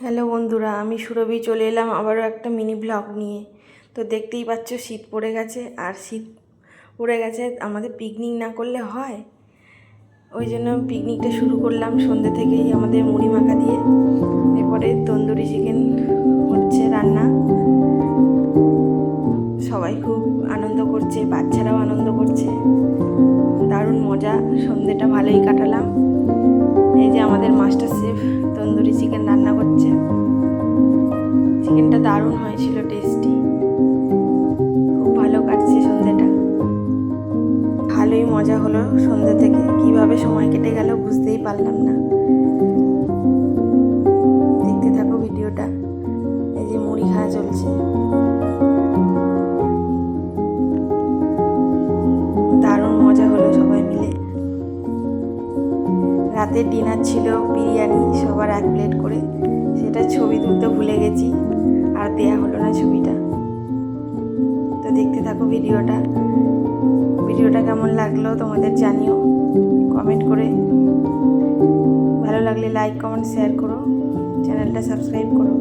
Hello বন্ধুরা, আমি সুরভি, চলে এলাম আবারও একটা মিনি ব্লগ নিয়ে। তো দেখতেই পাচ্ছ, শীত পড়ে গেছে, আর শীত পড়ে গেছে, আমাদের পিকনিক না করলে হয়। ওই জন্য পিকনিকটা শুরু করলাম সন্ধ্যে থেকেই আমাদের মুড়ি মাখা দিয়ে। এরপরে তন্দুরি চিকেন হচ্ছে রান্না। সবাই খুব আনন্দ করছে, বাচ্চারাও আনন্দ করছে। দারুণ মজা সন্ধ্যেটা ভালোই কাটালাম। এই যে আমাদের মাস্টার চিকেনটা দারুণ হয়েছিল টেস্টি খুব ভালো কাটছে সন্ধ্যেটা ভালোই মজা হলো সন্ধ্যে থেকে। কীভাবে সময় কেটে গেল বুঝতেই পারলাম না। দেখতে থাকো ভিডিওটা। এই যে মুড়ি খাওয়া চলছে। দারুণ মজা হলো সবাই মিলে। রাতের ডিনার ছিল, বিরিয়ানি সবার এক প্লেট করে। সেটা ছবি তুলতে ভুলে গেছি। তো দেখতে থাকো ভিডিওটা। ভিডিওটা কেমন লাগল তোমাদের জানিও কমেন্ট করে। ভালো লাগলে লাইক কমেন্ট শেয়ার করো। চ্যানেলটা সাবস্ক্রাইব করো।